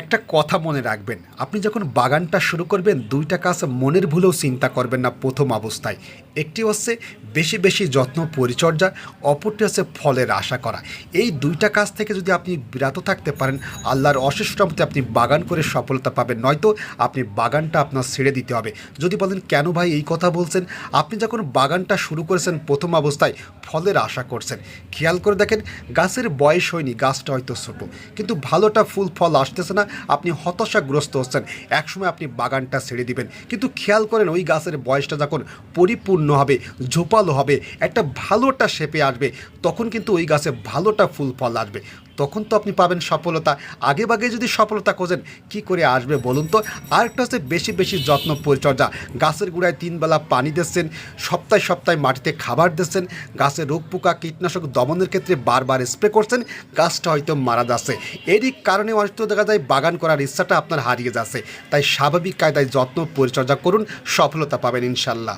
একটা কথা মনে রাখবেন, আপনি যখন বাগানটা শুরু করবেন, দুইটা কাজ মনের ভুলেও চিন্তা করবেন না প্রথম অবস্থায়। একটি হচ্ছে বেশি বেশি যত্ন, পরিচর্যা, অপরটি হচ্ছে ফলের আশা করা। এই দুইটা কাজ থেকে যদি আপনি বিরত থাকতে পারেন, আল্লাহর অশেষ আপনি বাগান করে সফলতা পাবেন। নয়তো আপনি বাগানটা আপনার ছেড়ে দিতে হবে। যদি বলেন, কেন ভাই এই কথা বলছেন? আপনি যখন বাগানটা শুরু করেছেন, প্রথম অবস্থায় ফলের আশা করছেন। খেয়াল করে দেখেন, গাছের বয়স হয়নি, গাছটা হয়তো ছোট। কিন্তু ভালোটা ফুল, ফল আসতেছে না আপনি হতাশাগ্রস্ত হচ্ছেন। একসময় আপনি বাগানটা ছেড়ে দিবেন। কিন্তু খেয়াল করেন ওই গাছের বয়সটা যখন পরিপূর্ণ হবে, ঝোপালো হবে, একটা ভালোটা শেপে আসবে, তখন কিন্তু ওই গাছে ভালোটা ফুল ফল আসবে। তখন তো আপনি পাবেন সফলতা। আগে বাগে যদি সফলতা খোঁজেন, কি করে আসবে বলুন তো? আরেকটা হচ্ছে বেশি বেশি যত্ন, পরিচর্যা। গাছের গোড়ায় তিনবেলা পানি দিচ্ছেন, সপ্তাহে সপ্তাহে মাটিতে খাবার দিচ্ছেন। গাছে রোগ পোকা, কীটনাশক দমনের ক্ষেত্রে বারবার স্প্রে করছেন, গাছটা হয়তো মারা যাচ্ছে। এরই কারণে অনেক দেখা যায়, বাগান করার ইচ্ছাটা আপনার হারিয়ে যাচ্ছে। তাই স্বাভাবিক কায়দায় যত্ন, পরিচর্যা করুন, সফলতা পাবেন ইনশাল্লাহ।